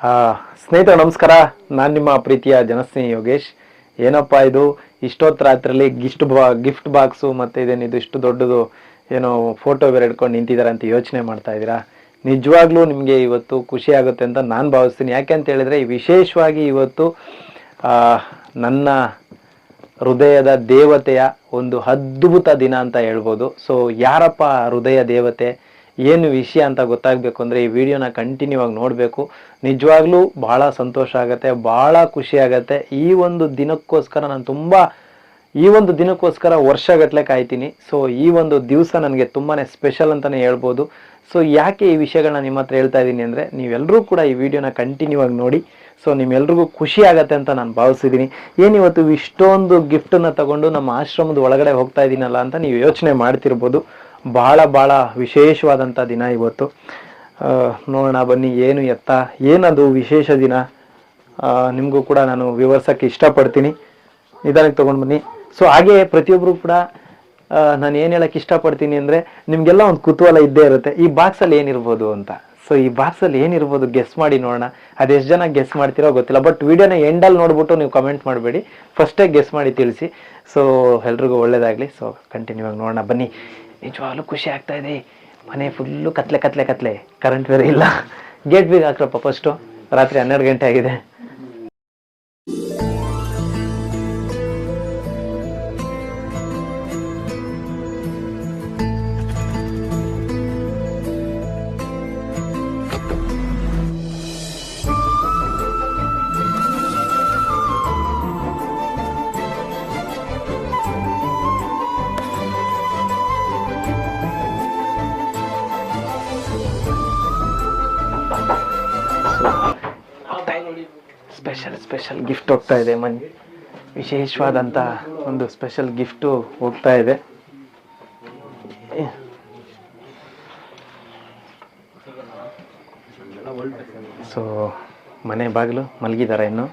ಸ್ನೇಹಿತರೆ, ನಮಸ್ಕಾರ. ನಾನು ನಿಮ್ಮ ಪ್ರೀತಿಯ ಜನಸ್ನೇಹಿ ಯೋಗೇಶ್. ಏನಪ್ಪ ಇದು? ಇಷ್ಟೊತ್ತು ರಾತ್ರಿಯಲ್ಲಿ ಗಿಫ್ಟ್ ಬಾ, ಗಿಫ್ಟ್ ಬಾಕ್ಸು ಮತ್ತು ಇದೇನಿದು ಇಷ್ಟು ದೊಡ್ಡದು ಏನೋ ಫೋಟೋ ಬೇರೆ ಹಿಡ್ಕೊಂಡು ನಿಂತಿದ್ದಾರೆ ಅಂತ ಯೋಚನೆ ಮಾಡ್ತಾ ಇದ್ದೀರಾ? ನಿಜವಾಗ್ಲೂ ನಿಮಗೆ ಇವತ್ತು ಖುಷಿ ಆಗುತ್ತೆ ಅಂತ ನಾನು ಭಾವಿಸ್ತೀನಿ. ಯಾಕೆ ಅಂತ ಹೇಳಿದ್ರೆ ವಿಶೇಷವಾಗಿ ಇವತ್ತು ನನ್ನ ಹೃದಯದ ದೇವತೆಯ ಒಂದು ಅದ್ಭುತ ದಿನ ಅಂತ ಹೇಳ್ಬೋದು. ಸೊ ಯಾರಪ್ಪ ಹೃದಯ ದೇವತೆ? ಏನು ವಿಷಯ ಅಂತ ಗೊತ್ತಾಗಬೇಕು ಅಂದರೆ ಈ ವಿಡಿಯೋನ ಕಂಟಿನ್ಯೂ ಆಗಿ ನೋಡಬೇಕು. ನಿಜವಾಗ್ಲೂ ಭಾಳ ಸಂತೋಷ ಆಗುತ್ತೆ, ಭಾಳ ಖುಷಿ ಆಗುತ್ತೆ. ಈ ಒಂದು ದಿನಕ್ಕೋಸ್ಕರ ನಾನು ತುಂಬ, ಈ ಒಂದು ದಿನಕ್ಕೋಸ್ಕರ ವರ್ಷಗಟ್ಟಲೆ ಕಾಯ್ತೀನಿ. ಸೊ ಈ ಒಂದು ದಿವಸ ನನಗೆ ತುಂಬಾ ಸ್ಪೆಷಲ್ ಅಂತಲೇ ಹೇಳ್ಬೋದು. ಸೊ ಯಾಕೆ ಈ ವಿಷಯಗಳನ್ನ ನಿಮ್ಮ ಹತ್ರ ಹೇಳ್ತಾ ಇದ್ದೀನಿ ಅಂದರೆ ನೀವೆಲ್ಲರೂ ಕೂಡ ಈ ವಿಡಿಯೋನ ಕಂಟಿನ್ಯೂ ಆಗಿ ನೋಡಿ. ಸೊ ನಿಮ್ಮೆಲ್ರಿಗೂ ಖುಷಿ ಆಗತ್ತೆ ಅಂತ ನಾನು ಭಾವಿಸಿದ್ದೀನಿ ಏನಿವತ್ತು ಇಷ್ಟೊಂದು ಗಿಫ್ಟನ್ನು ತಗೊಂಡು ನಮ್ಮ ಆಶ್ರಮದ ಒಳಗಡೆ ಹೋಗ್ತಾ ಇದ್ದೀನಲ್ಲ ಅಂತ ನೀವು ಯೋಚನೆ ಮಾಡ್ತಿರ್ಬೋದು. ಭಾಳ ಭಾಳ ವಿಶೇಷವಾದಂಥ ದಿನ ಇವತ್ತು. ನೋಡೋಣ ಬನ್ನಿ, ಏನು ಎತ್ತ, ಏನದು ವಿಶೇಷ ದಿನ? ನಿಮಗೂ ಕೂಡ ನಾನು ವಿವರಿಸೋಕ್ಕೆ ಇಷ್ಟಪಡ್ತೀನಿ. ನಿಧಾನಕ್ಕೆ ತೊಗೊಂಡು ಬನ್ನಿ. ಸೊ ಹಾಗೆ ಪ್ರತಿಯೊಬ್ಬರು ಕೂಡ ನಾನು ಏನು ಹೇಳಕ್ಕೆ ಇಷ್ಟಪಡ್ತೀನಿ ಅಂದರೆ, ನಿಮಗೆಲ್ಲ ಒಂದು ಕುತೂಹಲ ಇದ್ದೇ ಇರುತ್ತೆ. ಈ ಬಾಕ್ಸಲ್ಲಿ ಏನಿರ್ಬೋದು ಅಂತ. ಸೊ ಈ ಬಾಕ್ಸಲ್ಲಿ ಏನಿರ್ಬೋದು ಗೆಸ್ ಮಾಡಿ ನೋಡೋಣ. ಅದೆಷ್ಟು ಜನ ಗೆಸ್ ಮಾಡ್ತೀರೋ ಗೊತ್ತಿಲ್ಲ. ಬಟ್ ವಿಡಿಯೋನ ಎಂಡಲ್ಲಿ ನೋಡ್ಬಿಟ್ಟು ನೀವು ಕಮೆಂಟ್ ಮಾಡಬೇಡಿ. ಫಸ್ಟೇ ಗೆಸ್ ಮಾಡಿ ತಿಳಿಸಿ. ಸೊ ಎಲ್ರಿಗೂ ಒಳ್ಳೇದಾಗಲಿ. ಸೊ ಕಂಟಿನ್ಯೂ ಆಗಿ ನೋಡೋಣ. ಬನ್ನಿ. ನಿಜವಾಗ್ಲೂ ಖುಷಿ ಆಗ್ತಾ ಇದೆ. ಮನೆ ಫುಲ್ಲು ಕತ್ಲೆ ಕತ್ಲೆ ಕತ್ಲೆ. ಕರೆಂಟ್ ಬೇರೆ ಇಲ್ಲ. ಗೇಟ್ ಬೀಗ ಹಾಕ್ರಪ್ಪ ಫಸ್ಟು ರಾತ್ರಿ ಹನ್ನೆರಡು ಗಂಟೆ ಆಗಿದೆ. ಸ್ಪೆಷಲ್ ಸ್ಪೆಷಲ್ ಗಿಫ್ಟ್ ಹೋಗ್ತಾ ಇದೆ ಮನೆ. ವಿಶೇಷವಾದಂಥ ಒಂದು ಸ್ಪೆಷಲ್ ಗಿಫ್ಟು ಹೋಗ್ತಾ ಇದೆ. ಸೊ ಮನೆ ಬಾಗಿಲು ಮಲಗಿದ್ದಾರೆ ಇನ್ನು.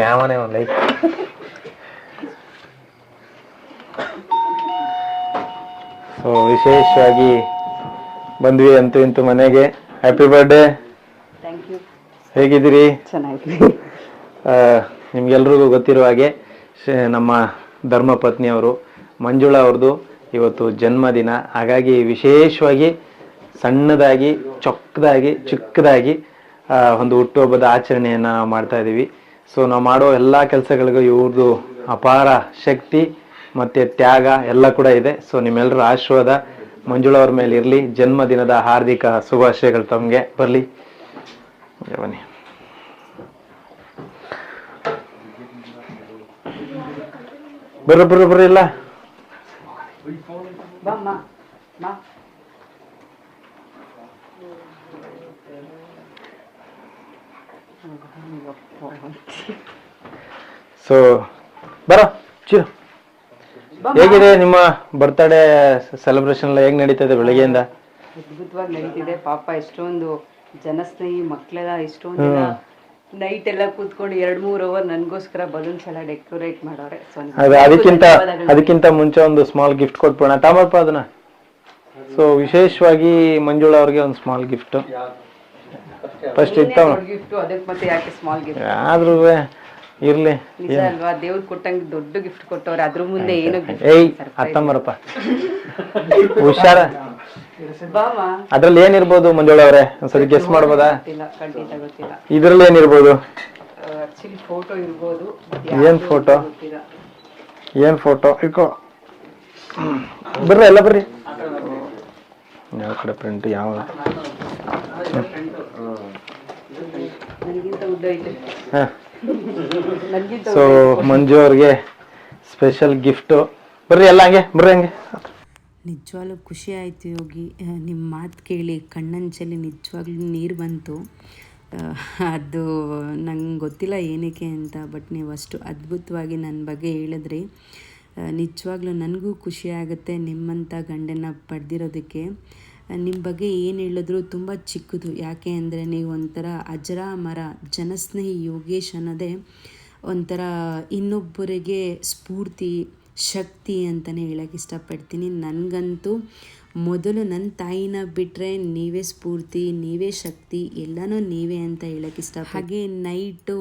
ಯಾವನೇ ಒಂದು ಲೈಕ್. ಸೊ ವಿಶೇಷವಾಗಿ ಬಂದ್ವಿ ಅಂತೂ ಇಂತು ಮನೆಗೆ. ಹ್ಯಾಪಿ ಬರ್ಡೇ ಹೇಗಿದ್ದೀರಿ? ನಿಮ್ಗೆಲ್ರಿಗೂ ಗೊತ್ತಿರುವ ಹಾಗೆ ನಮ್ಮ ಧರ್ಮಪತ್ನಿಯವರು ಮಂಜುಳಾ ಅವ್ರದ್ದು ಇವತ್ತು ಜನ್ಮದಿನ. ಹಾಗಾಗಿ ವಿಶೇಷವಾಗಿ ಸಣ್ಣದಾಗಿ ಚೊಕ್ಕದಾಗಿ ಚಿಕ್ಕದಾಗಿ ಒಂದು ಹುಟ್ಟುಹಬ್ಬದ ಆಚರಣೆಯನ್ನು ಮಾಡ್ತಾ ಇದ್ದೀವಿ ಸೊ ನಾವು ಮಾಡೋ ಎಲ್ಲ ಕೆಲಸಗಳಿಗೂ ಇವ್ರದ್ದು ಅಪಾರ ಶಕ್ತಿ. ಮತ್ತು ತ್ಯಾಗ ಎಲ್ಲ ಕೂಡ ಇದೆ. ಸೊ ನಿಮ್ಮೆಲ್ಲರ ಆಶೀರ್ವಾದ ಮಂಜುಳ ಅವ್ರ ಮೇಲೆ ಇರಲಿ. ಜನ್ಮದಿನದ ಹಾರ್ದಿಕ ಶುಭಾಶಯಗಳು ತಮಗೆ. ಬರಲಿ. ಬನ್ನಿ. ಬರ್ರಿ ಬರ್ರಿ ಬರ್ರಿ ಇಲ್ಲ ಸೊ ಬರ ಚಿರು. ಹೇಗಿದೆ ನಿಮ್ಮ ಬರ್ತ್ಡೇ ಸೆಲೆಬ್ರೇಷನ್ ಎಲ್ಲ ಹೇಗ್ ನಡೀತಾ ಇದೆ ಬೆಳಗ್ಗೆಯಿಂದ? ಅದ್ಭುತವಾಗಿ ನಡೀತಿದೆ. ಪಾಪ ಎಷ್ಟೊಂದು ಜನಸ್ನೇಹಿ ಮಕ್ಕಳೆಲ್ಲ ಎಷ್ಟೊಂದು ದಿನ ನೈಟ್ ಎಲ್ಲ ಕೂತ್ಕೊಂಡು ಎರಡ್ ಮೂರ್ ಅವರ್ ನನ್ಗೋಸ್ಕರ ಬಲೂನ್ಸ್ ಎಲ್ಲ ಡೆಕೋರೇಟ್ ಮಾಡೋರೆ. ಅದು ಅದಕ್ಕಿಂತ ಅದಕ್ಕಿಂತ ಮುಂಚೆ ಒಂದು ಸ್ಮಾಲ್ ಗಿಫ್ಟ್ ಕೊಟ್ಬಿಡೋಣ. ತಾಮಪ್ಪ ಅದನ್ನ. ಸೊ ವಿಶೇಷವಾಗಿ ಮಂಜುಳಾ ಅವ್ರಿಗೆ ಒಂದು ಸ್ಮಾಲ್ ಗಿಫ್ಟ್ ಫಸ್ಟ್ ಇತ್ತು ಗಿಫ್ಟ್ ಅದಕ್ಕೆ ಮತ್ತೆ ಯಾಕೆ ಸ್ಮಾಲ್ ಗಿಫ್ಟ್ ಆದ್ರೂ ಇರ್ಲಿ ನಿಜ ಅಲ್ವಾ? ದೇವ್ರು ಕೊಟ್ಟಂಗೆ ದೊಡ್ಡ ಗಿಫ್ಟ್ ಕೊಟ್ಟವ್ರೆ. ಅದ್ರ ಮುಂದೆ ಏನು ಏಯ್ ಅತ್ತಂಬರಪ್ಪ ಹುಷಾರ. ಅದ್ರಲ್ಲಿ ಏನಿರ್ಬೋದು ಮಂಜುಳ ಅವರೇ? ಒಂದ್ಸರಿ ಗೆಸ್ ಮಾಡ್ಬೋದಾ? ಗೊತ್ತಿಲ್ಲ ಖಂಡಿತ ಗೊತ್ತಿಲ್ಲ. ಇದ್ರಲ್ಲಿ ಏನಿರ್ಬೋದು? ಆಕ್ಚುಲಿ ಫೋಟೋ ಇರ್ಬೋದು ಏನ್ photo? ಗೊತ್ತಿಲ್ಲ. ಏನ್ ಫೋಟೋ ಇಕೋ. ಬರ್ರಿ ಎಲ್ಲ ಬರ್ರಿ. ಯಾವ ಕಡೆ ಪ್ರಿಂಟ್ ಯಾವ? ನನಗಿಂತ ಉದ್ದ ಐತೆ. ಹಾ. ಸೊ ಮಂಜು ಅವ್ರಿಗೆ ಸ್ಪೆಷಲ್ ಗಿಫ್ಟು ಬರ್ರಿ ಎಲ್ಲ ಹಂಗೆ ಬರ್ರಿ ಹಂಗೆ. ನಿಜವಾಗ್ಲೂ ಖುಷಿ ಆಯಿತು ಯೋಗಿ. ನಿಮ್ಮ ಮಾತು ಕೇಳಿ ಕಣ್ಣಂಚಲ್ಲಿ ನಿಜವಾಗ್ಲೂ ನೀರು ಬಂತು. ಅದು ನಂಗೆ ಗೊತ್ತಿಲ್ಲ ಏನಕ್ಕೆ ಅಂತ ಬಟ್ ನೀವು ಅಷ್ಟು ಅದ್ಭುತವಾಗಿ ನನ್ನ ಬಗ್ಗೆ ಹೇಳಿದ್ರಿ. ನಿಜವಾಗ್ಲೂ ನನಗೂ ಖುಷಿ ಆಗುತ್ತೆ ನಿಮ್ಮಂಥ ಗಂಡನ ಪಡೆದಿರೋದಕ್ಕೆ. ನಿಮ್ಮ ಬಗ್ಗೆ ಏನು ಹೇಳಿದ್ರು ತುಂಬ ಚಿಕ್ಕದು. ಯಾಕೆ ಅಂದರೆ ನೀವು ಒಂಥರ ಅಜರಾಮರ ಜನಸ್ನೇಹಿ ಯೋಗೇಶ್ ಅನ್ನೋದೇ ಒಂಥರ ಇನ್ನೊಬ್ಬರಿಗೆ ಸ್ಫೂರ್ತಿ, ಶಕ್ತಿ ಅಂತಲೇ ಹೇಳೋಕ್ಕೆ ಇಷ್ಟಪಡ್ತೀನಿ. ನನಗಂತೂ ಮೊದಲು ನನ್ನ ತಾಯಿನ ಬಿಟ್ಟರೆ ನೀವೇ ಸ್ಫೂರ್ತಿ, ನೀವೇ ಶಕ್ತಿ, ಎಲ್ಲನೂ ನೀವೇ ಅಂತ ಹೇಳೋಕ್ಕೆ ಇಷ್ಟ ಹಾಗೆ ನೈಟು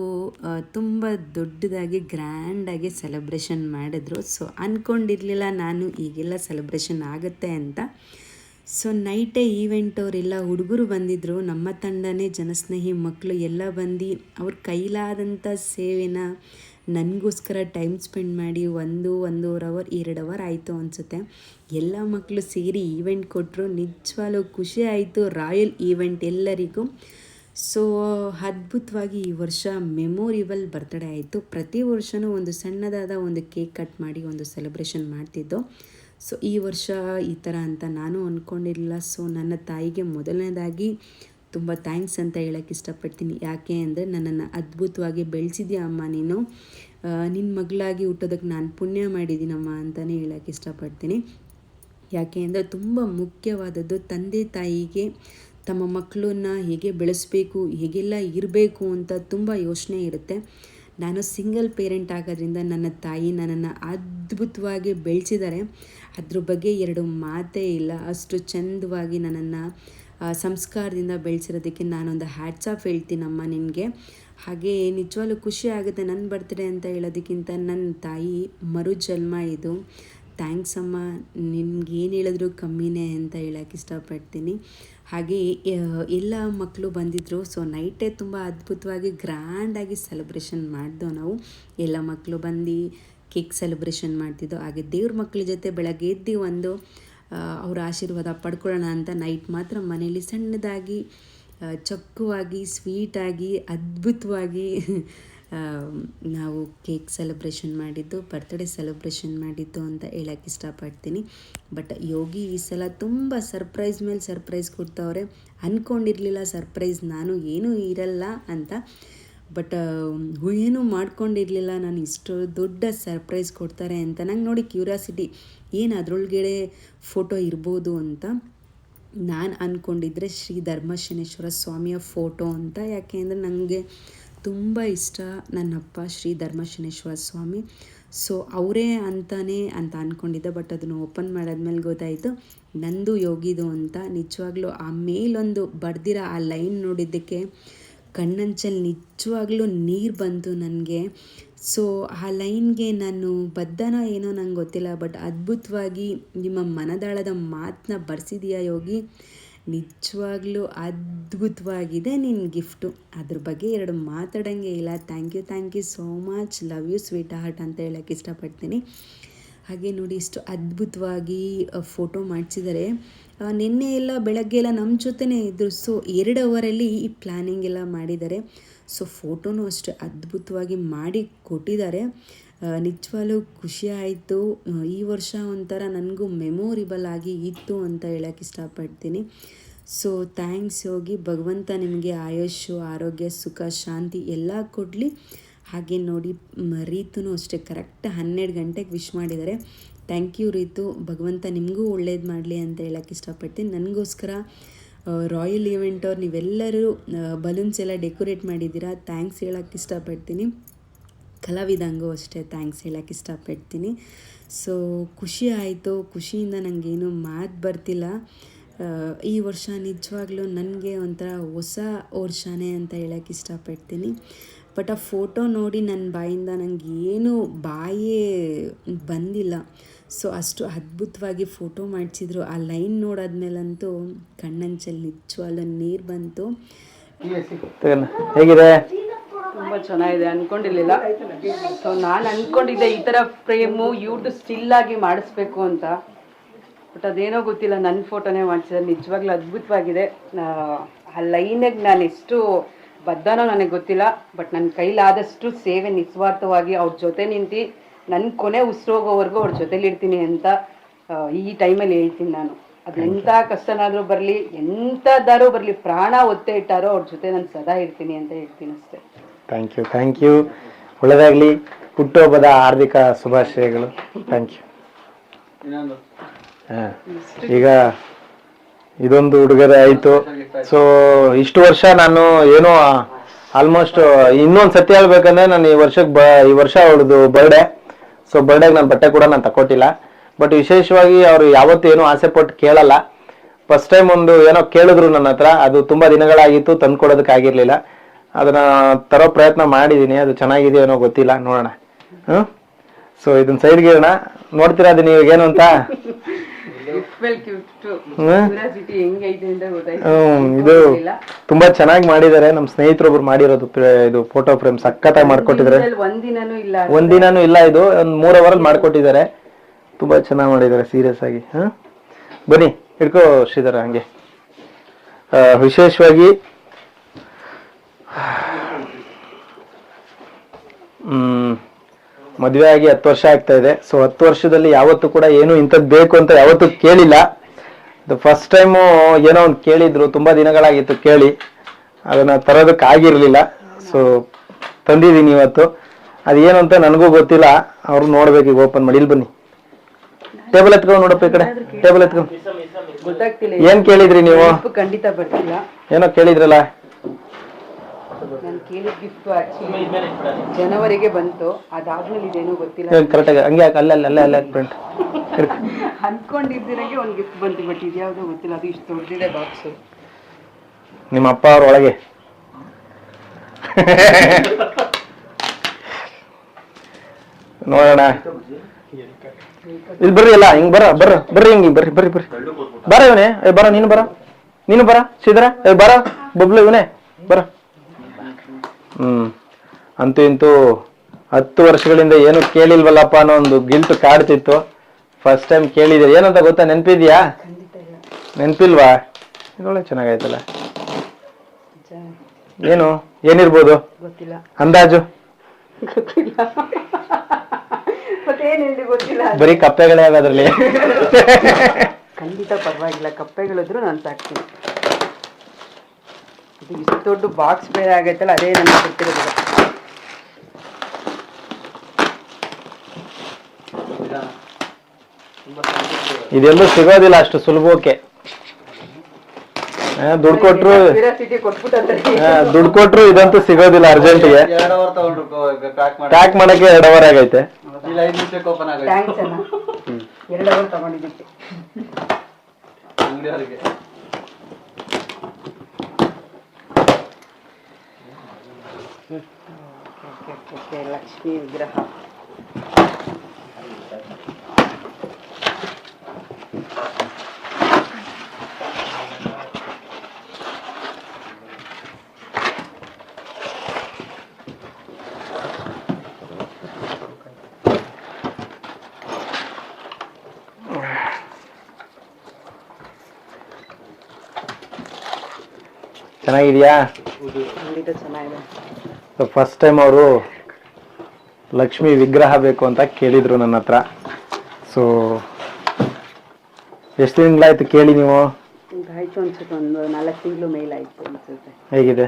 ತುಂಬ ದೊಡ್ಡದಾಗಿ ಗ್ರ್ಯಾಂಡಾಗಿ ಸೆಲೆಬ್ರೇಷನ್ ಮಾಡಿದ್ರು. ಸೊ ಅಂದ್ಕೊಂಡಿರಲಿಲ್ಲ ನಾನು ಈಗೆಲ್ಲ ಸೆಲೆಬ್ರೇಷನ್ ಆಗುತ್ತೆ ಅಂತ. ಸೊ ನೈಟೇ ಈವೆಂಟ್ ಅವರೆಲ್ಲ ಹುಡುಗರು ಬಂದಿದ್ದರು ನಮ್ಮ ತಂಡನೇ ಜನಸ್ನೇಹಿ ಮಕ್ಕಳು ಎಲ್ಲ ಬಂದು ಅವ್ರ ಕೈಲಾದಂಥ ಸೇವೆನ ನನಗೋಸ್ಕರ ಟೈಮ್ ಸ್ಪೆಂಡ್ ಮಾಡಿ ಒಂದು, ಒಂದೂವರೆ ಅವರ್ ಎರಡು ಅವರ್ ಆಯಿತು ಅನಿಸುತ್ತೆ. ಎಲ್ಲ ಮಕ್ಕಳು ಸೇರಿ ಈವೆಂಟ್ ಕೊಟ್ಟರು ನಿಜವಾಗ್ಲೂ ಖುಷಿ ಆಯಿತು. ರಾಯಲ್ ಈವೆಂಟ್ ಎಲ್ಲರಿಗೂ. ಸೊ ಅದ್ಭುತವಾಗಿ ಈ ವರ್ಷ ಮೆಮೊರಿಬಲ್ ಬರ್ತ್ಡೇ ಆಯಿತು. ಪ್ರತಿ ವರ್ಷವೂ ಒಂದು ಸಣ್ಣದಾದ ಒಂದು ಕೇಕ್ ಕಟ್ ಮಾಡಿ, ಒಂದು ಸೆಲೆಬ್ರೇಷನ್ ಮಾಡ್ತಿದ್ದೋ. ಸೊ ಈ ವರ್ಷ ಈ ಥರ ಅಂತ ನಾನು ಅಂದ್ಕೊಂಡಿರಲಿಲ್ಲ ಸೊ ನನ್ನ ತಾಯಿಗೆ ಮೊದಲನೇದಾಗಿ ತುಂಬ ಥ್ಯಾಂಕ್ಸ್ ಅಂತ ಹೇಳೋಕ್ಕೆ ಇಷ್ಟಪಡ್ತೀನಿ. ಯಾಕೆ ಅಂದರೆ ನನ್ನನ್ನು ಅದ್ಭುತವಾಗಿ ಬೆಳೆಸಿದ್ಯಾ ಅಮ್ಮ ನೀನು? ನಿನ್ನ ಮಗಳಾಗಿ ಹುಟ್ಟೋದಕ್ಕೆ ನಾನು ಪುಣ್ಯ ಮಾಡಿದ್ದೀನಮ್ಮ ಅಂತಲೇ ಹೇಳೋಕ್ಕೆ ಇಷ್ಟಪಡ್ತೀನಿ. ಯಾಕೆ ಅಂದರೆ ತುಂಬ ಮುಖ್ಯವಾದದ್ದು ತಂದೆ ತಾಯಿಗೆ ತಮ್ಮ ಮಕ್ಕಳನ್ನ ಹೇಗೆ ಬೆಳೆಸಬೇಕು, ಹೇಗೆಲ್ಲ ಇರಬೇಕು ಅಂತ ತುಂಬ ಯೋಚನೆ ಇರುತ್ತೆ. ನಾನು ಸಿಂಗಲ್ ಪೇರೆಂಟ್ ಆಗೋದ್ರಿಂದ ನನ್ನ ತಾಯಿ ನನ್ನನ್ನು ಅದ್ಭುತವಾಗಿ ಬೆಳೆಸಿದ್ದಾರೆ. ಅದ್ರ ಬಗ್ಗೆ ಎರಡು ಮಾತೇ ಇಲ್ಲ. ಅಷ್ಟು ಚಂದವಾಗಿ ನನ್ನನ್ನು ಸಂಸ್ಕಾರದಿಂದ ಬೆಳೆಸಿರೋದಕ್ಕೆ ನಾನೊಂದು ಹ್ಯಾಟ್ಸ್ ಆಫ್ ಹೇಳ್ತೀನಮ್ಮ ನಿನಗೆ. ಹಾಗೆ ನಿಜವಾಗ್ಲೂ ಖುಷಿ ಆಗುತ್ತೆ ನನ್ನ ಬರ್ತ್ಡೇ ಅಂತ ಹೇಳೋದಕ್ಕಿಂತ ನನ್ನ ತಾಯಿ ಮರುಜನ್ಮ ಇದು. ಥ್ಯಾಂಕ್ಸ್ ಅಮ್ಮ. ನಿನ್ಗೇನು ಹೇಳಿದ್ರು ಕಮ್ಮಿನೇ ಅಂತ ಹೇಳೋಕ್ಕೆ ಇಷ್ಟಪಡ್ತೀನಿ. ಹಾಗೆ ಎಲ್ಲ ಮಕ್ಕಳು ಬಂದಿದ್ದರು ಸೊ ನೈಟೇ ತುಂಬ ಅದ್ಭುತವಾಗಿ ಗ್ರ್ಯಾಂಡಾಗಿ ಸೆಲೆಬ್ರೇಷನ್ ಮಾಡಿದೋ ನಾವು. ಎಲ್ಲ ಮಕ್ಕಳು ಬಂದು ಕೇಕ್ ಸೆಲೆಬ್ರೇಷನ್ ಮಾಡ್ತಿದ್ದೋ, ಹಾಗೆ ದೇವ್ರ ಮಕ್ಕಳ ಜೊತೆ ಬೆಳಗ್ಗೆ ಎದ್ದು ಒಂದು ಅವರ ಆಶೀರ್ವಾದ ಪಡ್ಕೊಳ್ಳೋಣ ಅಂತ ನೈಟ್ ಮಾತ್ರ ಮನೇಲಿ ಸಣ್ಣದಾಗಿ ಚಕ್ಕುವಾಗಿ ಸ್ವೀಟಾಗಿ ಅದ್ಭುತವಾಗಿ ನಾವು ಕೇಕ್ ಸೆಲೆಬ್ರೇಷನ್ ಮಾಡಿದ್ದು ಬರ್ತ್ಡೇ ಸೆಲೆಬ್ರೇಷನ್ ಮಾಡಿದ್ದು ಅಂತ ಹೇಳೋಕ್ಕೆ ಇಷ್ಟಪಡ್ತೀನಿ. ಬಟ್ ಯೋಗಿ ಈ ಸಲ ತುಂಬ ಸರ್ಪ್ರೈಸ್ ಮೇಲೆ ಸರ್ಪ್ರೈಸ್ ಕೊಡ್ತಾವ್ರೆ. ಅಂದ್ಕೊಂಡಿರಲಿಲ್ಲ ಸರ್ಪ್ರೈಸ್ ನಾನು ಏನೂ ಇರಲ್ಲ ಅಂತ. ಬಟ್ ಏನೂ ಮಾಡ್ಕೊಂಡಿರಲಿಲ್ಲ, ನಾನು ಇಷ್ಟು ದೊಡ್ಡ ಸರ್ಪ್ರೈಸ್ ಕೊಡ್ತಾರೆ ಅಂತ. ನಂಗೆ ನೋಡಿ ಕ್ಯೂರಿಯಾಸಿಟಿ ಏನು ಅದರೊಳಗಡೆ ಫೋಟೋ ಇರ್ಬೋದು ಅಂತ. ನಾನು ಅಂದ್ಕೊಂಡಿದ್ರೆ ಶ್ರೀ ಧರ್ಮಶನೇಶ್ವರ ಸ್ವಾಮಿಯ ಫೋಟೋ ಅಂತ. ಯಾಕೆ ಅಂದರೆ ನನಗೆ ತುಂಬ ಇಷ್ಟ ನನ್ನಪ್ಪ ಶ್ರೀ ಧರ್ಮಶನೇಶ್ವರ ಸ್ವಾಮಿ. ಸೊ ಅವರೇ ಅಂತಾನೆ ಅಂತ ಅಂದ್ಕೊಂಡಿದ್ದೆ ಬಟ್ ಅದನ್ನು ಓಪನ್ ಮಾಡಾದ್ಮೇಲೆ ಗೊತ್ತಾಯಿತು. ನಂದು ಯೋಗಿದು ಅಂತ ನಿಜವಾಗ್ಲೂ ಆ ಮೇಲೊಂದು ಬರ್ದಿರೋ ಆ ಲೈನ್ ನೋಡಿದ್ದಕ್ಕೆ ಕಣ್ಣಂಚಲ್ಲಿ ನಿಜವಾಗ್ಲೂ ನೀರು ಬಂತು ನನಗೆ. ಸೊ ಆ ಲೈನ್ಗೆ ನಾನು ಬದ್ಧನ ಏನೋ ನಂಗೆ ಗೊತ್ತಿಲ್ಲ ಬಟ್ ಅದ್ಭುತವಾಗಿ ನಿಮ್ಮ ಮನದಾಳದ ಮಾತನ್ನ ಬರ್ಸಿದೀಯಾ ಯೋಗಿ. ನಿಜವಾಗ್ಲೂ ಅದ್ಭುತವಾಗಿದೆ ನಿನ್ನ ಗಿಫ್ಟು. ಅದ್ರ ಬಗ್ಗೆ ಎರಡು ಮಾತಾಡೋಂಗೆ ಇಲ್ಲ. Thank you thank you so much love you sweetheart ಅಂತ ಹೇಳೋಕ್ಕೆ ಇಷ್ಟಪಡ್ತೀನಿ. ಹಾಗೆ ನೋಡಿ ಇಷ್ಟು ಅದ್ಭುತವಾಗಿ ಫೋಟೋ ಮಾಡಿಸಿದ್ದಾರೆ ನಿನ್ನೆ ಎಲ್ಲ ಬೆಳಗ್ಗೆ ಎಲ್ಲ ನಮ್ಮ ಜೊತೆನೇ ಇದ್ದರು ಸೊ ಎರಡು ಅವರಲ್ಲಿ ಈ ಪ್ಲ್ಯಾನಿಂಗ್ ಎಲ್ಲ ಮಾಡಿದ್ದಾರೆ ಸೊ ಫೋಟೋನೂ ಅಷ್ಟೇ ಅದ್ಭುತವಾಗಿ ಮಾಡಿ ಕೊಟ್ಟಿದ್ದಾರೆ. ನಿಜವಾಗ್ಲೂ ಖುಷಿ ಆಯಿತು. ಈ ವರ್ಷ ಒಂಥರ ನನಗೂ ಮೆಮೊರಿಬಲ್ ಆಗಿ ಇತ್ತು ಅಂತ ಹೇಳೋಕ್ಕೆ ಇಷ್ಟಪಡ್ತೀನಿ. ಸೊ ಥ್ಯಾಂಕ್ಸ್ ಹೋಗಿ ಭಗವಂತ ನಿಮಗೆ ಆಯುಷು ಆರೋಗ್ಯ, ಸುಖ, ಶಾಂತಿ ಎಲ್ಲ ಕೊಡಲಿ. ಹಾಗೆ ನೋಡಿ ರೀತೂ ಅಷ್ಟೇ ಕರೆಕ್ಟ್ ಹನ್ನೆರಡು ಗಂಟೆಗೆ ವಿಶ್ ಮಾಡಿದ್ದಾರೆ ಥ್ಯಾಂಕ್ ಯು ರೀತು. ಭಗವಂತ ನಿಮಗೂ ಒಳ್ಳೇದು ಮಾಡಲಿ ಅಂತ ಹೇಳೋಕ್ಕೆ ಇಷ್ಟಪಡ್ತೀನಿ. ನನಗೋಸ್ಕರ ರಾಯಲ್ ಈವೆಂಟ್ ಅವ್ರು ನೀವೆಲ್ಲರೂ ಬಲೂನ್ಸ್ ಎಲ್ಲ ಡೆಕೋರೇಟ್ ಮಾಡಿದ್ದೀರಾ? ಥ್ಯಾಂಕ್ಸ್ ಹೇಳೋಕ್ಕೆ ಇಷ್ಟಪಡ್ತೀನಿ. ಕಲಾವಿದಂಗೂ ಅಷ್ಟೇ ಥ್ಯಾಂಕ್ಸ್ ಹೇಳೋಕ್ಕೆ ಇಷ್ಟಪಡ್ತೀನಿ. ಸೊ ಖುಷಿ ಆಯಿತು. ಖುಷಿಯಿಂದ ನನಗೇನು ಮಾತು ಬರ್ತಿಲ್ಲ. ಈ ವರ್ಷ ನಿಜವಾಗ್ಲೂ ನನಗೆ ಒಂಥರ ಹೊಸ ವರ್ಷನೇ ಅಂತ ಹೇಳೋಕ್ಕೆ ಇಷ್ಟಪಡ್ತೀನಿ. ಬಟ್ ಆ ಫೋಟೋ ನೋಡಿ ನನ್ನ ಬಾಯಿಂದ ನನಗೆ ಏನೂ ಬಾಯೇ ಬಂದಿಲ್ಲ. ಸೊ ಅಷ್ಟು ಅದ್ಭುತವಾಗಿ ಫೋಟೋ ಮಾಡಿಸಿದ್ರು. ಆ ಲೈನ್ ನೋಡಾದ್ಮೇಲಂತೂ ಕಣ್ಣಂಚಲ್ಲಿ ನಿಜವಾಗ್ಲೂ ನೀರು ಬಂತು. ಹೇಗಿದೆ? ತುಂಬ ಚೆನ್ನಾಗಿದೆ ಅನ್ಕೊಂಡಿರ್ಲಿಲ್ಲ. ಸೊ ನಾನು ಅನ್ಕೊಂಡಿದ್ದೆ ಈ ಥರ ಫ್ರೇಮು ಇವ್ರದ್ದು ಸ್ಟಿಲ್ ಆಗಿ ಮಾಡಿಸ್ಬೇಕು ಅಂತ. ಬಟ್ ಅದೇನೋ ಗೊತ್ತಿಲ್ಲ ನನ್ನ ಫೋಟೋನೇ ಮಾಡಿಸಿದ್ರೆ. ನಿಜವಾಗ್ಲೂ ಅದ್ಭುತವಾಗಿದೆ. ಆ, ಲೈನ್ ಲೈನಿಗೆ ನಾನು ಎಷ್ಟು ಬದ್ಧನೋ ನನಗೆ ಗೊತ್ತಿಲ್ಲ. ಬಟ್ ನನ್ನ ಕೈಲಾದಷ್ಟು ಸೇವೆ ನಿಸ್ವಾರ್ಥವಾಗಿ ಅವ್ರ ಜೊತೆ ನಿಂತು ನನ್ನ ಕೊನೆ ಉಸಿರೋಗೋವರೆಗೂ ಅವ್ರ ಜೊತೆಲಿ ಇರ್ತೀನಿ ಅಂತ ಈ ಟೈಮಲ್ಲಿ ಹೇಳ್ತೀನಿ ನಾನು. ಅದು ಎಂಥ ಕಷ್ಟನಾದರೂ ಬರಲಿ ಎಂಥದ್ದಾರೂ ಬರಲಿ ಪ್ರಾಣ ಒತ್ತೆ ಇಟ್ಟಾರೋ ಅವ್ರ ಜೊತೆ ನಾನು ಸದಾ ಇರ್ತೀನಿ ಅಂತ ಹೇಳ್ತೀನಿ ಅಷ್ಟೇ. ಥ್ಯಾಂಕ್ ಯು ಥ್ಯಾಂಕ್ ಯು ಒಳ್ಳೆಯದಾಗಲಿ ಹುಟ್ಟುಹಬ್ಬದ ಹಾರ್ದಿಕ ಶುಭಾಶಯಗಳು. ಥ್ಯಾಂಕ್ ಯು ಹಾಂ ಈಗ ಇದೊಂದು ಉಡುಗೊರೆ ಆಯಿತು. ಸೊ ಇಷ್ಟು ವರ್ಷ ನಾನು ಏನೋ ಆಲ್ಮೋಸ್ಟ್ ಇನ್ನೊಂದು ಸತಿ ಹೇಳ್ಬೇಕಂದ್ರೆ ನಾನು ಈ ವರ್ಷಕ್ಕೆ ಬ ಈ ವರ್ಷ ಅವಳದು ಬರ್ಡೇ ಸೊ ಬರ್ಡೇಗೆ ನಾನು ಬಟ್ಟೆ ಕೂಡ ನಾನು ತಕೊಟ್ಟಿಲ್ಲ ಬಟ್ ವಿಶೇಷವಾಗಿ ಅವರು ಯಾವತ್ತೂ ಏನೂ ಆಸೆ ಪಟ್ಟು ಕೇಳಲ್ಲ. ಫಸ್ಟ್ ಟೈಮ್ ಒಂದು ಏನೋ ಕೇಳಿದ್ರು ನನ್ನ ಹತ್ರ. ಅದು ತುಂಬ ದಿನಗಳಾಗಿತ್ತು ತಂದು ಆಗಿರ್ಲಿಲ್ಲ ಅದನ್ನ ತರೋ ಪ್ರಯತ್ನ ಮಾಡಿದ್ದೀನಿ ಅದು ಚೆನ್ನಾಗಿದೆಯೇನೋ ಏನೋ ಗೊತ್ತಿಲ್ಲ ನೋಡೋಣ. ಹ್ಞೂ ಸೊ ಇದನ್ನ ಸೈಡ್ಗೆ ಇಡೋಣ. ನೋಡ್ತೀರಾ ಅದು ನೀವು ಏನು ಅಂತ? ಇದು ತುಂಬಾ ಚೆನ್ನಾಗಿ ಮಾಡಿದ್ದಾರೆ ನಮ್ಮ ಸ್ನೇಹಿತರೊಬ್ರು ಮಾಡಿರೋದು ಇದು ಫೋಟೋ ಫ್ರೇಮ್ ಸಕ್ಕತ್ತಾಗಿ ಮಾಡ್ಕೊಟ್ಟಿದ್ದಾರೆ ಒಂದಿನನೂ ಇಲ್ಲ ಇದು. ಒಂದ್ ಮೂರ್ ಅವರ್ ಮಾಡ್ಕೊಟ್ಟಿದ್ದಾರೆ. ತುಂಬಾ ಚೆನ್ನಾಗಿ ಮಾಡಿದ್ದಾರೆ ಸೀರಿಯಸ್ ಆಗಿ. ಹ ಬನ್ನಿ ಹಿಡ್ಕೋ ಶ್ರೀಧರ ಹಂಗೆ. ವಿಶೇಷವಾಗಿ ಮದುವೆ ಆಗಿ ಹತ್ತು ವರ್ಷ ಆಗ್ತಾ ಇದೆ. ಸೊ ಹತ್ತು ವರ್ಷದಲ್ಲಿ ಯಾವತ್ತೂ ಕೂಡ ಏನು ಇಂಥದ್ದು ಬೇಕು ಅಂತ ಯಾವತ್ತೂ ಕೇಳಿಲ್ಲ. ದ ಫಸ್ಟ್ ಟೈಮು ಏನೋ ಒಂದು ಕೇಳಿದ್ರು ತುಂಬ ದಿನಗಳಾಗಿತ್ತು ಕೇಳಿ. ಅದನ್ನ ತರೋದಕ್ಕೆ ಆಗಿರಲಿಲ್ಲ. ಸೊ ತಂದಿದ್ದೀನಿ ಇವತ್ತು. ಅದೇನು ಅಂತ ನನಗೂ ಗೊತ್ತಿಲ್ಲ. ಅವ್ರು ನೋಡ್ಬೇಕು ಈಗ ಓಪನ್ ಮಾಡಿ. ಇಲ್ಲಿ ಬನ್ನಿ. ಟೇಬಲ್ ಎತ್ಕೊಂಡು ನೋಡಪ್ಪ ಈ ಕಡೆ. ಟೇಬಲ್ ಎತ್ಕೊಂಡು. ಏನ್ ಕೇಳಿದ್ರಿ ನೀವು? ಖಂಡಿತ ಏನೋ ಕೇಳಿದ್ರಲ್ಲ? ನಾನು ಕೇಳಿದ ಗಿಫ್ಟ್ ಆಕ್ಚುಲಿ ಜನವರಿಗೆ ಬಂತು. ಅದಾದ್ಮೇಲೆ ಇದೇನೋ ಗೊತ್ತಿಲ್ಲ. ಕರೆಕ್ಟಾಗಿ ಹಂಗೆ ಅಲ್ಲಲ್ಲ ಅಲ್ಲ ಅಲ್ಲ ಅಲ್ಲೇ ಪ್ರಿಂಟ್ ಅನ್ಕೊಂಡಿದ್ದೀರಂಗೆ ಒಂದು ಗಿಫ್ಟ್ ಬಂತು ಬಟ್ ಇದ್ಯಾವುದೋ ಗೊತ್ತಿಲ್ಲ. ಅದು ಇಷ್ಟು ದೊಡ್ಡದಿದೆ ಬಾಕ್ಸು ನಿಮ್ಮ ಅಪ್ಪ ಅವ್ರ ಒಳಗೆ. ನೋಡೋಣ. ಇಲ್ಲಿ ಬರ್ರಿ ಅಲ್ಲ ಹಿಂಗ್ ಬರ ಬರ್ರ ಬರ್ರಿ ಹಿಂಗ್ ಬರ್ರಿ ಬರ್ರಿ ಬರ್ರಿ. ಬರ ಇವನೇ. ಬರ ನೀನು ಬರ. ನೀನು ಬರ ಸಿದ್ರ ಬರ ಬಬ್ಲು ಇವನೇ. ಬರ. ಹ್ಮ್. ಅಂತೂ ಇಂತೂ ಹತ್ತು ವರ್ಷಗಳಿಂದ ಏನು ಕೇಳಿಲ್ವಲ್ಲಪ್ಪ ಅನ್ನೋ ಒಂದು ಗಿಲ್ಟ್ ಕಾಡ್ತಿತ್ತು. ಫಸ್ಟ್ ಟೈಮ್ ಕೇಳಿದೆ. ಏನಂತ ಗೊತ್ತಾ? ನೆನ್ಪಿದ್ಯಾ? ನೆನ್ಪಿಲ್ವಾ? ಇದೊಳ್ಳೆ ಚೆನ್ನಾಗಾಯ್ತಲ್ಲ. ಏನು? ಏನಿರ್ಬೋದು? ಅಂದಾಜು? ಬರೀ ಕಪ್ಪೆಗಳೇ ಅದ್ರಲ್ಲಿ. ಖಂಡಿತ ಪರವಾಗಿಲ್ಲ. ಕಪ್ಪೆಗಳಿದ್ರು ನಾನು ಸಾಕ್ತೀನಿ. ಇದು ಇಷ್ಟು ದೊಡ್ಡ ಬಾಕ್ಸ್ ಬೇರೆ ಆಗೈತಲ್ಲ ಅದೇ ನನಗೆ ಗೊತ್ತಿರೋದಿಲ್ಲ. ಇದೆಲ್ಲೂ ಸಿಗೋದಿಲ್ಲ ಅಷ್ಟು ಸುಲಭಕ್ಕೆ. ದುಡ್ಡು ಕೊಟ್ರು ದುಡ್ಡು ಕೊಟ್ರು ಇದಂತೂ ಸಿಗೋದಿಲ್ಲ ಅರ್ಜೆಂಟಿಗೆ ಎರಡು ಅವರ್ ತಗೊಂಡ್ರು ಪ್ಯಾಕ್ ಮಾಡಿ ಪ್ಯಾಕ್ ಮಾಡಕ್ಕೆ. ಎರಡು ಅವರ್ ಆಗೈತೆ. ಇಲ್ಲ ಐದು ನಿಮಿಷಕ್ಕೆ ಓಪನ್ ಆಗುತ್ತೆ ಥ್ಯಾಂಕ್ಸ್ ಅಣ್ಣ. ಎರಡು ಅವರ್ ತಗೊಂಡಿದ್ದಕ್ಕೆ. ಅಂಗಡಿಯವರಿಗೆ ಓಕೆ ಲಕ್ಷ್ಮೀ ವಿಗ್ರಹ ಚೆನ್ನಾಗಿದ್ಯಾ ಖಂಡಿತ ಚೆನ್ನಾಗಿದೆ. ಫಸ್ಟ್ ಟೈಮ್ ಅವರು ಲಕ್ಷ್ಮಿ ವಿಗ್ರಹ ಬೇಕು ಅಂತ ಕೇಳಿದ್ರು ನನ್ನ ಹತ್ರ. ಸೊ ಎಷ್ಟು ತಿಂಗಳಾಯ್ತು ಕೇಳಿ ನೀವು? ಆಯ್ತು ಅನ್ಸುತ್ತೆ ಒಂದು ನಾಲ್ಕು ತಿಂಗಳು ಮೇಲ್ ಆಯ್ತು ಅನ್ಸುತ್ತೆ. ಹೇಗಿದೆ?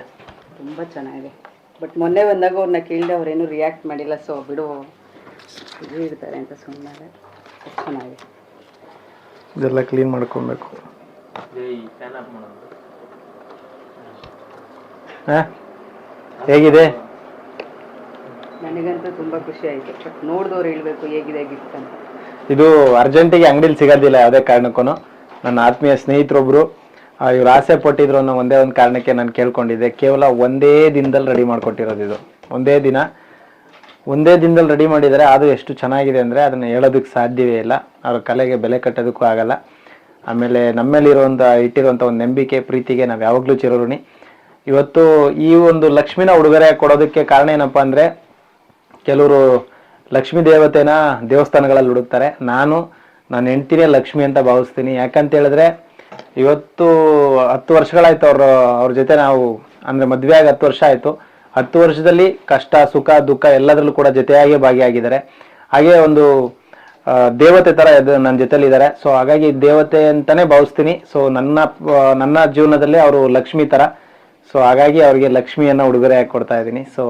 ತುಂಬ ಚೆನ್ನಾಗಿದೆ. ಬಟ್ ಮೊನ್ನೆ ಬಂದಾಗ ಅವ್ರನ್ನ ಕೇಳಿದೆ ಅವ್ರೇನು ರಿಯಾಕ್ಟ್ ಮಾಡಿಲ್ಲ ಸೊ ಬಿಡು. ಇದು ಇರ್ತಾರೆ ಅಂತ ಸುಮ್ಮನೆ ಚೆನ್ನಾಗಿದೆ. ಇದೆಲ್ಲ ಕ್ಲೀನ್ ಮಾಡ್ಕೊಬೇಕು. ಹಾ? ಹೇಗಿದೆ? ನನಗಂತೂ ತುಂಬಾ ಖುಷಿ ಆಯ್ತು. ಬಟ್ ನೋಡಿದವ್ರು ಹೇಳ್ಬೇಕು ಹೇಗಿದೆ ಗಿಫ್ಟ್ ಅಂತ. ಇದು ಅರ್ಜೆಂಟಿಗೆ ಅಂಗಡಿಲಿ ಸಿಗೋದಿಲ್ಲ ಯಾವುದೇ ಕಾರಣಕ್ಕೂ ನನ್ನ ಆತ್ಮೀಯ ಸ್ನೇಹಿತರೊಬ್ರು ಇವ್ರು ಆಸೆ ಪಟ್ಟಿದ್ರು ಅನ್ನೋ ಒಂದೇ ಒಂದು ಕಾರಣಕ್ಕೆ ನಾನು ಕೇಳ್ಕೊಂಡಿದ್ದೆ. ಕೇವಲ ಒಂದೇ ದಿನದಲ್ಲಿ ರೆಡಿ ಮಾಡಿಕೊಟ್ಟಿರೋದು ಇದು. ಒಂದೇ ದಿನ. ಒಂದೇ ದಿನದಲ್ಲಿ ರೆಡಿ ಮಾಡಿದರೆ ಅದು ಎಷ್ಟು ಚೆನ್ನಾಗಿದೆ ಅಂದರೆ ಅದನ್ನು ಹೇಳೋದಕ್ಕೆ ಸಾಧ್ಯವೇ ಇಲ್ಲ. ಅವ್ರ ಕಲೆಗೆ ಬೆಲೆ ಕಟ್ಟೋದಕ್ಕೂ ಆಗಲ್ಲ. ಆಮೇಲೆ ನಮ್ಮಲ್ಲಿರುವಂಥ ಇಟ್ಟಿರುವಂಥ ಒಂದು ನಂಬಿಕೆ ಪ್ರೀತಿಗೆ ನಾವು ಯಾವಾಗಲೂ ಚಿರಋಣಿ. ಇವತ್ತು ಈ ಒಂದು ಲಕ್ಷ್ಮಿನ ಉಡುಗೊರೆ ಕೊಡೋದಕ್ಕೆ ಕಾರಣ ಏನಪ್ಪ ಅಂದರೆ ಕೆಲವರು ಲಕ್ಷ್ಮೀ ದೇವತೆನ ದೇವಸ್ಥಾನಗಳಲ್ಲಿ ಹುಡುಕ್ತಾರೆ. ನಾನು, ನನ್ನ ಹೆಂಡ್ತಿನೇ ಲಕ್ಷ್ಮಿ ಅಂತ ಭಾವಿಸ್ತೀನಿ. ಯಾಕಂತ ಹೇಳಿದ್ರೆ ಇವತ್ತು ಹತ್ತು ವರ್ಷಗಳಾಯ್ತು ಅವ್ರ ಅವ್ರ ಜೊತೆ ನಾವು, ಅಂದ್ರೆ ಮದುವೆ ಆಗಿ ಹತ್ತು ವರ್ಷ ಆಯ್ತು. ಹತ್ತು ವರ್ಷದಲ್ಲಿ ಕಷ್ಟ, ಸುಖ, ದುಃಖ ಎಲ್ಲದರಲ್ಲೂ ಕೂಡ ಜೊತೆಯಾಗಿ ಭಾಗಿಯಾಗಿದ್ದಾರೆ. ಹಾಗೆ ಒಂದು ದೇವತೆ ತರ ಇದು ನನ್ನ ಜೊತೆಲಿ ಇದ್ದಾರೆ ಸೊ ಹಾಗಾಗಿ ದೇವತೆ ಅಂತಾನೆ ಭಾವಿಸ್ತೀನಿ. ಸೊ ನನ್ನ ನನ್ನ ಜೀವನದಲ್ಲಿ ಅವರು ಲಕ್ಷ್ಮಿ ತರ ಸೊ ಹಾಗಾಗಿ ಅವರಿಗೆ ಲಕ್ಷ್ಮಿಯನ್ನ ಉಡುಗೊರೆ ಹಾಕಿ ಕೊಡ್ತಾ ಇದ್ದೀನಿ. ಸೊ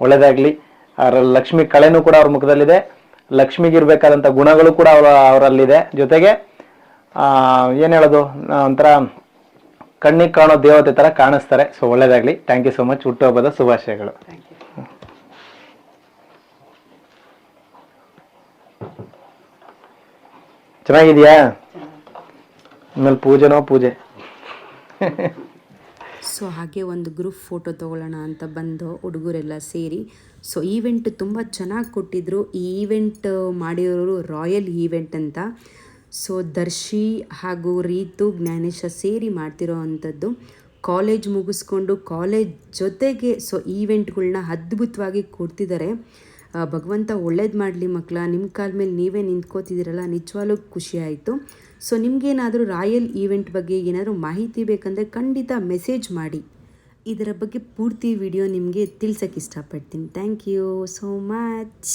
ಒಳ್ಳೇದಾಗ್ಲಿ. ಅವರ ಲಕ್ಷ್ಮಿ ಕಳೆನೂ ಕೂಡ ಅವ್ರ ಮುಖದಲ್ಲಿದೆ. ಲಕ್ಷ್ಮಿಗಿರ್ಬೇಕಾದಂಥ ಗುಣಗಳು ಕೂಡ ಅವರ ಅವರಲ್ಲಿದೆ. ಜೊತೆಗೆ ಆ, ಏನ್ ಹೇಳೋದು? ಒಂಥರ ಕಣ್ಣಿಗೆ ಕಾಣೋ ದೇವತೆ ತರ ಕಾಣಿಸ್ತಾರೆ. ಸೊ ಒಳ್ಳೇದಾಗ್ಲಿ. ಥ್ಯಾಂಕ್ ಯು ಸೊ ಮಚ್ ಹುಟ್ಟುಹಬ್ಬದ ಶುಭಾಶಯಗಳು. ಚೆನ್ನಾಗಿದ್ಯಾ? ಆಮೇಲೆ ಪೂಜೆನೋ ಪೂಜೆ? ಸೊ ಹಾಗೆ ಒಂದು ಗ್ರೂಪ್ ಫೋಟೋ ತೊಗೊಳ್ಳೋಣ ಅಂತ ಬಂದು ಹುಡುಗರೆಲ್ಲ ಸೇರಿ. ಸೊ ಈವೆಂಟ್ ತುಂಬ ಚೆನ್ನಾಗಿ ಕೊಟ್ಟಿದ್ರು. ಈ ಈವೆಂಟ್ ಮಾಡಿರೋರು ರಾಯಲ್ ಈವೆಂಟ್ ಅಂತ. ಸೊ ದರ್ಶಿ ಹಾಗೂ ರೀತು, ಜ್ಞಾನೇಶ ಸೇರಿ ಮಾಡ್ತಿರೋ ಅಂಥದ್ದು. ಕಾಲೇಜ್ ಮುಗಿಸ್ಕೊಂಡು ಕಾಲೇಜ್ ಜೊತೆಗೆ ಸೊ ಈವೆಂಟ್ಗಳನ್ನ ಅದ್ಭುತವಾಗಿ ಕೊಡ್ತಿದ್ದಾರೆ ಭಗವಂತ ಒಳ್ಳೇದು ಮಾಡಲಿ ಮಕ್ಕಳ ನಿಮ್ಮ ಕಾಲ ಮೇಲೆ ನೀವೇ ನಿಂತ್ಕೋತಿದ್ದೀರಲ್ಲ ನಿಜವಾಗ್ಲೂ ಖುಷಿ ಆಯಿತು. ಸೊ ನಿಮಗೇನಾದರೂ ರಾಯಲ್ ಈವೆಂಟ್ ಬಗ್ಗೆ ಏನಾದರೂ ಮಾಹಿತಿ ಬೇಕಂದರೆ ಖಂಡಿತ ಮೆಸೇಜ್ ಮಾಡಿ. ಇದರ ಬಗ್ಗೆ ಪೂರ್ತಿ ವಿಡಿಯೋ ನಿಮಗೆ ತಿಳ್ಸೋಕ್ಕೆ ಇಷ್ಟಪಡ್ತೀನಿ. Thank you so much